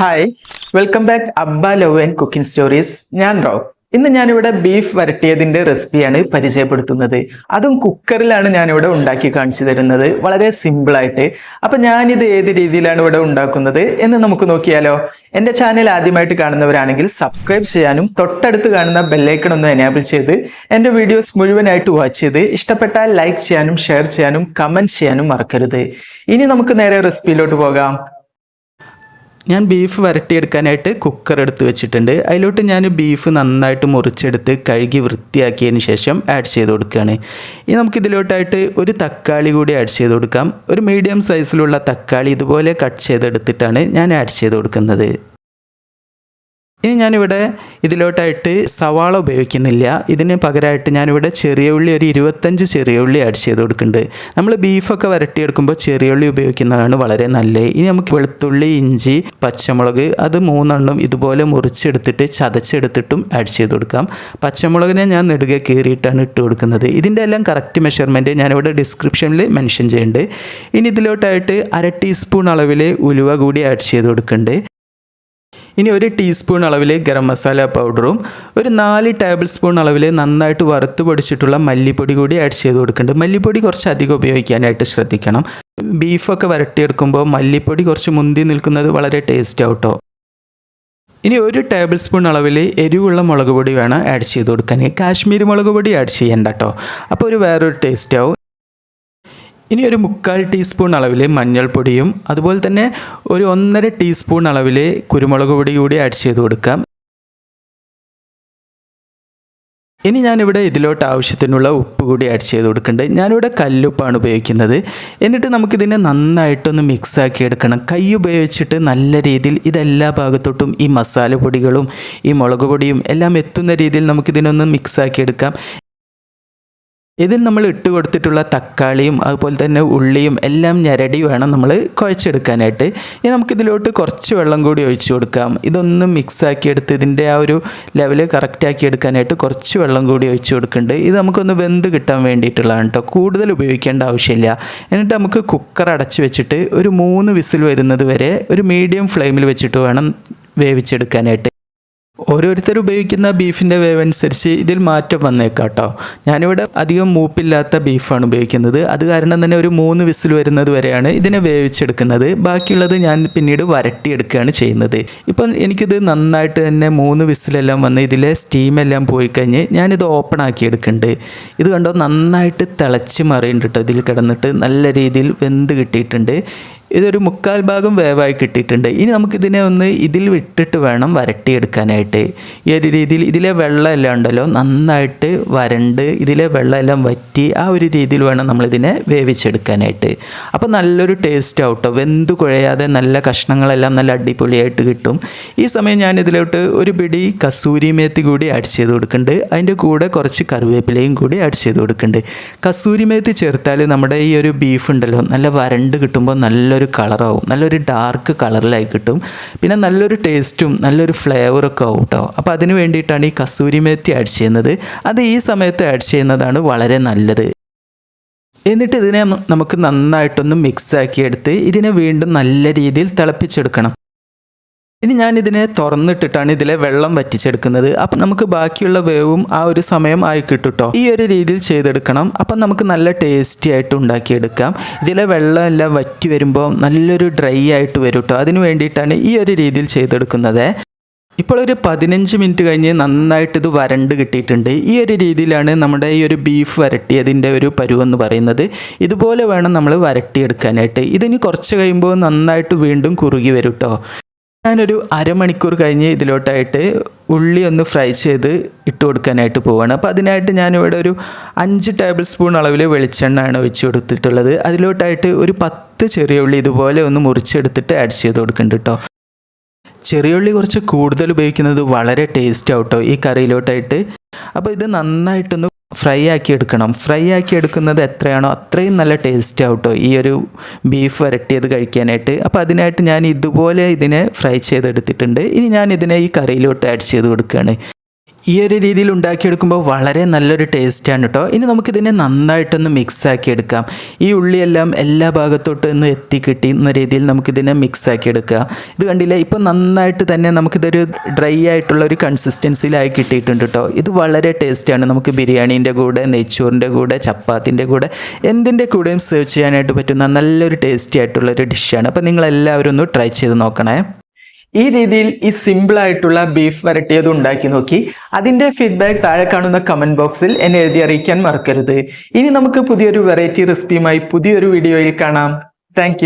Hi welcome back Abba love and cooking stories ഞാൻ റോവ് ഇന്ന് ഞാനിവിടെ ബീഫ് വരട്ടിയതിന്റെ റെസിപ്പിയാണ് പരിചയപ്പെടുത്തുന്നത്. അതും കുക്കറിലാണ് ഞാനിവിടെ ഉണ്ടാക്കി കാണിച്ചു തരുന്നത്. വളരെ സിമ്പിളായിട്ട് അപ്പൊ ഞാനിത് ഏത് രീതിയിലാണ് ഇവിടെ ഉണ്ടാക്കുന്നത് എന്ന് നമുക്ക് നോക്കിയാലോ. എന്റെ ചാനൽ ആദ്യമായിട്ട് കാണുന്നവരാണെങ്കിൽ സബ്സ്ക്രൈബ് ചെയ്യാനും തൊട്ടടുത്ത് കാണുന്ന ബെല്ലൈക്കൺ ഒന്ന് എനേബിൾ ചെയ്ത് എന്റെ വീഡിയോസ് മുഴുവനായിട്ട് വാച്ച് ചെയ്ത് ഇഷ്ടപ്പെട്ടാൽ ലൈക്ക് ചെയ്യാനും ഷെയർ ചെയ്യാനും കമന്റ് ചെയ്യാനും മറക്കരുത്. ഇനി നമുക്ക് നേരെ റെസിപ്പിയിലോട്ട് പോകാം. ഞാൻ ബീഫ് വരട്ടിയെടുക്കാനായിട്ട് കുക്കർ എടുത്ത് വെച്ചിട്ടുണ്ട്. അതിലോട്ട് ഞാൻ ബീഫ് നന്നായിട്ട് മുറിച്ചെടുത്ത് കഴുകി വൃത്തിയാക്കിയതിന് ശേഷം ആഡ് ചെയ്ത് കൊടുക്കുകയാണ്. ഇനി നമുക്ക് ഇതിലോട്ടായിട്ട് ഒരു തക്കാളി കൂടി ആഡ് ചെയ്ത് കൊടുക്കാം. ഒരു മീഡിയം സൈസിലുള്ള തക്കാളി ഇതുപോലെ കട്ട് ചെയ്തെടുത്തിട്ടാണ് ഞാൻ ആഡ് ചെയ്ത് കൊടുക്കുന്നത്. ഇനി ഞാനിവിടെ ഇതിലോട്ടായിട്ട് സവാള ഉപയോഗിക്കുന്നില്ല. ഇതിന് പകരമായിട്ട് ഞാനിവിടെ ചെറിയ ഉള്ളി ഒരു ഇരുപത്തഞ്ച് ചെറിയ ഉള്ളി ആഡ് ചെയ്ത് കൊടുക്കുന്നുണ്ട്. നമ്മൾ ബീഫൊക്കെ വരട്ടിയെടുക്കുമ്പോൾ ചെറിയ ഉള്ളി ഉപയോഗിക്കുന്നതാണ് വളരെ നല്ലത് ഇനി നമുക്ക് വെളുത്തുള്ളി ഇഞ്ചി പച്ചമുളക് അത് മൂന്നെണ്ണം ഇതുപോലെ മുറിച്ചെടുത്തിട്ട് ചതച്ചെടുത്തിട്ടും ആഡ് ചെയ്ത് കൊടുക്കാം. പച്ചമുളകിനെ ഞാൻ നെടുകെ കീറിയിട്ടാണ് ഇട്ട് കൊടുക്കുന്നത്. ഇതിന്റെ എല്ലാം കറക്റ്റ് മെഷർമെന്റ് ഞാനിവിടെ ഡിസ്ക്രിപ്ഷനിൽ മെൻഷൻ ചെയ്യുന്നുണ്ട്. ഇനി ഇതിലോട്ടായിട്ട് അര ടീസ്പൂൺ അളവിൽ ഉലുവ കൂടി ആഡ് ചെയ്ത് കൊടുക്കുന്നുണ്ട്. ഇനി ഒരു ടീസ്പൂൺ അളവിൽ ഗരം മസാല പൗഡറും ഒരു നാല് ടേബിൾ സ്പൂൺ അളവിൽ നന്നായിട്ട് വറുത്ത് പൊടിച്ചിട്ടുള്ള മല്ലിപ്പൊടി കൂടി ആഡ് ചെയ്ത് കൊടുക്കുന്നുണ്ട് മല്ലിപ്പൊടി കുറച്ച് അധികം ഉപയോഗിക്കാനായിട്ട് ശ്രദ്ധിക്കണം. ബീഫൊക്കെ വരട്ടിയെടുക്കുമ്പോൾ മല്ലിപ്പൊടി കുറച്ച് മുന്തി നിൽക്കുന്നത് വളരെ ടേസ്റ്റ് ആവട്ടോ. ഇനി ഒരു ടേബിൾ സ്പൂൺ അളവിൽ എരിവുള്ള മുളക് പൊടി വേണം ആഡ് ചെയ്ത് കൊടുക്കാൻ. കാശ്മീരി മുളക് പൊടി ആഡ് ചെയ്യണ്ട കേട്ടോ അപ്പോൾ ഒരു വേറൊരു ടേസ്റ്റ് ആവും. ഇനി ഒരു മുക്കാൽ ടീസ്പൂൺ അളവിൽ മഞ്ഞൾപ്പൊടിയും അതുപോലെ തന്നെ ഒരു ഒന്നര ടീസ്പൂൺ അളവിൽ കുരുമുളക് പൊടി കൂടി ആഡ് ചെയ്ത് കൊടുക്കാം. ഇനി ഞാനിവിടെ ഇതിലോട്ട് ആവശ്യത്തിനുള്ള ഉപ്പ് കൂടി ആഡ് ചെയ്ത് കൊടുക്കുന്നുണ്ട് ഞാനിവിടെ കല്ലുപ്പാണ് ഉപയോഗിക്കുന്നത്. എന്നിട്ട് നമുക്കിതിനെ നന്നായിട്ടൊന്ന് മിക്സ് ആക്കി എടുക്കണം. കൈ ഉപയോഗിച്ചിട്ട് നല്ല രീതിയിൽ ഇതെല്ലാ ഭാഗത്തോട്ടും ഈ മസാല പൊടികളും ഈ മുളക് പൊടിയും എല്ലാം എത്തുന്ന രീതിയിൽ നമുക്കിതിനൊന്ന് മിക്സ് ആക്കി എടുക്കാം. ഇതിൽ നമ്മൾ ഇട്ട് കൊടുത്തിട്ടുള്ള തക്കാളിയും അതുപോലെ തന്നെ ഉള്ളിയും എല്ലാം ഞരടി വേണം നമ്മൾ കുഴച്ചെടുക്കാനായിട്ട്. ഇനി നമുക്കിതിലോട്ട് കുറച്ച് വെള്ളം കൂടി ഒഴിച്ചു കൊടുക്കാം. ഇതൊന്ന് മിക്സ് ആക്കി എടുത്ത് ഇതിന്റെ ആ ഒരു ലെവൽ കറക്റ്റാക്കി എടുക്കാനായിട്ട് കുറച്ച് വെള്ളം കൂടി ഒഴിച്ചു കൊടുക്കുന്നുണ്ട്. ഇത് നമുക്കൊന്ന് വെന്ത് കിട്ടാൻ വേണ്ടിയിട്ടുള്ളതാണ് കേട്ടോ കൂടുതൽ ഉപയോഗിക്കേണ്ട ആവശ്യമില്ല. എന്നിട്ട് നമുക്ക് കുക്കർ അടച്ച് വെച്ചിട്ട് ഒരു മൂന്ന് വിസിൽ വരുന്നത് വരെ ഒരു മീഡിയം ഫ്ലെയിമിൽ വെച്ചിട്ട് വേണം വേവിച്ചെടുക്കാനായിട്ട്. ഓരോരുത്തർ ഉപയോഗിക്കുന്ന ബീഫിന്റെ വേവ് അനുസരിച്ച് ഇതിൽ മാറ്റം വന്നേക്കാം കേട്ടോ ഞാനിവിടെ അധികം മൂപ്പില്ലാത്ത ബീഫാണ് ഉപയോഗിക്കുന്നത്. അത് കാരണം തന്നെ ഒരു മൂന്ന് വിസിൽ വരുന്നത് വരെയാണ് ഇതിനെ വേവിച്ചെടുക്കുന്നത്. ബാക്കിയുള്ളത് ഞാൻ പിന്നീട് വരട്ടിയെടുക്കുകയാണ് ചെയ്യുന്നത്. ഇപ്പം എനിക്കിത് നന്നായിട്ട് തന്നെ മൂന്ന് വിസിലെല്ലാം വന്ന് ഇതിലെ സ്റ്റീമെല്ലാം പോയി കഴിഞ്ഞ് ഞാനിത് ഓപ്പൺ ആക്കി എടുക്കുന്നുണ്ട് ഇത് കണ്ടോ നന്നായിട്ട് തിളച്ച് മറിയുന്നുണ്ട് കേട്ടോ ഇതിൽ കിടന്നിട്ട്. നല്ല രീതിയിൽ വെന്ത് കിട്ടിയിട്ടുണ്ട്. ഇതൊരു മുക്കാൽ ഭാഗം വേവായി കിട്ടിയിട്ടുണ്ട്. ഇനി നമുക്കിതിനെ ഒന്ന് ഇതിൽ വിട്ടിട്ട് വേണം വരട്ടിയെടുക്കാനായിട്ട്. ഈ ഒരു രീതിയിൽ ഇതിലെ വെള്ളമെല്ലാം ഉണ്ടല്ലോ നന്നായിട്ട് വരണ്ട് ഇതിലെ വെള്ളമെല്ലാം വറ്റി ആ ഒരു രീതിയിൽ വേണം നമ്മളിതിനെ വേവിച്ചെടുക്കാനായിട്ട്. അപ്പോൾ നല്ലൊരു ടേസ്റ്റ് ആവട്ടോ വെന്ത് കുഴയാതെ നല്ല കഷ്ണങ്ങളെല്ലാം നല്ല അടിപൊളിയായിട്ട് കിട്ടും. ഈ സമയം ഞാൻ ഇതിലോട്ട് ഒരു പിടി കസൂരി മേത്തി കൂടി ആഡ് ചെയ്ത് കൊടുക്കുന്നുണ്ട്. അതിന്റെ കൂടെ കുറച്ച് കറിവേപ്പിലയും കൂടി ആഡ് ചെയ്ത് കൊടുക്കുന്നുണ്ട്. കസൂരി മേത്തി ചേർത്താൽ നമ്മുടെ ഈ ഒരു ബീഫ് ഉണ്ടല്ലോ നല്ല വരണ്ട് കിട്ടുമ്പോൾ നല്ലൊരു കളറാവും. നല്ലൊരു ഡാർക്ക് കളറിലായി കിട്ടും. പിന്നെ നല്ലൊരു ടേസ്റ്റും നല്ലൊരു ഫ്ലേവറൊക്കെ ആവും കേട്ടോ അപ്പോൾ അതിന് വേണ്ടിയിട്ടാണ് ഈ കസൂരി മേത്തി ആഡ് ചെയ്യുന്നത്. അത് ഈ സമയത്ത് ആഡ് ചെയ്യുന്നതാണ് വളരെ നല്ലത്. എന്നിട്ട് ഇതിനെ നമുക്ക് നന്നായിട്ടൊന്ന് മിക്സ് ആക്കിയെടുത്ത് ഇതിനെ വീണ്ടും നല്ല രീതിയിൽ തിളപ്പിച്ചെടുക്കണം. ഇനി ഞാൻ ഇതിനെ തുറന്നിട്ടിട്ടാണ് ഇതിലെ വെള്ളം വറ്റിച്ചെടുക്കുന്നത്. അപ്പം നമുക്ക് ബാക്കിയുള്ള വേവും ആ ഒരു സമയം ആയി കിട്ടുട്ടോ. ഈ ഒരു രീതിയിൽ ചെയ്തെടുക്കണം. അപ്പം നമുക്ക് നല്ല ടേസ്റ്റി ആയിട്ട് ഉണ്ടാക്കിയെടുക്കാം. ഇതിലെ വെള്ളം എല്ലാം വറ്റി വരുമ്പോൾ നല്ലൊരു ഡ്രൈ ആയിട്ട് വരും കേട്ടോ അതിന് വേണ്ടിയിട്ടാണ് ഈ ഒരു രീതിയിൽ ചെയ്തെടുക്കുന്നത്. ഇപ്പോൾ ഒരു പതിനഞ്ച് മിനിറ്റ് കഴിഞ്ഞ് നന്നായിട്ട് ഇത് വരണ്ട് കിട്ടിയിട്ടുണ്ട്. ഈ ഒരു രീതിയിലാണ് നമ്മുടെ ഈ ഒരു ബീഫ് വരട്ടിയതിന്റെ ഒരു പരുവെന്ന് പറയുന്നത്. ഇതുപോലെ വേണം നമ്മൾ വരട്ടിയെടുക്കാനായിട്ട്. ഇതിന് കുറച്ച് കഴിയുമ്പോൾ നന്നായിട്ട് വീണ്ടും കുറുകി വരും കേട്ടോ ഞാനൊരു അരമണിക്കൂർ കഴിഞ്ഞ് ഇതിലോട്ടായിട്ട് ഉള്ളി ഒന്ന് ഫ്രൈ ചെയ്ത് ഇട്ട് കൊടുക്കാനായിട്ട് പോവുകയാണ് അപ്പോൾ അതിനായിട്ട് ഞാനിവിടെ ഒരു അഞ്ച് ടേബിൾ സ്പൂൺ അളവിൽ വെളിച്ചെണ്ണയാണ് ഒഴിച്ച് കൊടുത്തിട്ടുള്ളത്. അതിലോട്ടായിട്ട് ഒരു പത്ത് ചെറിയ ഉള്ളി ഇതുപോലെ ഒന്ന് മുറിച്ചെടുത്തിട്ട് ആഡ് ചെയ്ത് കൊടുക്കുന്നുണ്ട് കേട്ടോ ചെറിയ ഉള്ളി കുറച്ച് കൂടുതൽ ഉപയോഗിക്കുന്നത് വളരെ ടേസ്റ്റ് ആവട്ടോ ഈ കറിയിലോട്ടായിട്ട്. അപ്പോൾ ഇത് നന്നായിട്ടൊന്ന് ഫ്രൈ ആക്കി എടുക്കണം. ഫ്രൈ ആക്കി എടുക്കുന്നത് എത്രയാണോ അത്രയും നല്ല ടേസ്റ്റ് ആവട്ടോ ഈ ഒരു ബീഫ് വരട്ടിയത് കഴിക്കാനായിട്ട്. അപ്പോൾ അതിനായിട്ട് ഞാൻ ഇതുപോലെ ഇതിനെ ഫ്രൈ ചെയ്തെടുത്തിട്ടുണ്ട്. ഇനി ഞാൻ ഇതിനെ ഈ കറിയിലോട്ട് ആഡ് ചെയ്ത് കൊടുക്കുകയാണ്. ഈ ഒരു രീതിയിൽ ഉണ്ടാക്കിയെടുക്കുമ്പോൾ വളരെ നല്ലൊരു ടേസ്റ്റാണ് കേട്ടോ ഇനി നമുക്കിതിനെ നന്നായിട്ടൊന്ന് മിക്സ് ആക്കി എടുക്കാം ഈ ഉള്ളിയെല്ലാം എല്ലാ ഭാഗത്തോട്ട് ഒന്ന് എത്തിക്കിട്ടുന്ന രീതിയിൽ നമുക്കിതിനെ മിക്സ് ആക്കി ഇത് കണ്ടില്ലേ? ഇപ്പം നന്നായിട്ട് തന്നെ നമുക്കിതൊരു ഡ്രൈ ആയിട്ടുള്ള ഒരു കൺസിസ്റ്റൻസിയിലായി കിട്ടിയിട്ടുണ്ട് കേട്ടോ ഇത് വളരെ ടേസ്റ്റാണ്. നമുക്ക് ബിരിയാണീന്റെ കൂടെ നെയ്ച്ചോറിന്റെ കൂടെ ചപ്പാത്തിന്റെ കൂടെ എന്തിന്റെ കൂടെയും സെർവ് ചെയ്യാനായിട്ട് പറ്റുന്ന നല്ലൊരു ടേസ്റ്റി ആയിട്ടുള്ളൊരു ഡിഷാണ് അപ്പോൾ നിങ്ങളെല്ലാവരും ഒന്ന് ട്രൈ ചെയ്ത് നോക്കണേ. ഈ രീതിയിൽ ഈ സിമ്പിൾ ആയിട്ടുള്ള ബീഫ് വരട്ടിയത് ഉണ്ടാക്കി നോക്കി. അതിന്റെ ഫീഡ്ബാക്ക് താഴെ കാണുന്ന കമന്റ് ബോക്സിൽ എന്നെ എഴുതി അറിയിക്കാൻ മറക്കരുത്. ഇനി നമുക്ക് പുതിയൊരു വെറൈറ്റി റെസിപ്പിയുമായി പുതിയൊരു വീഡിയോയിൽ കാണാം. താങ്ക്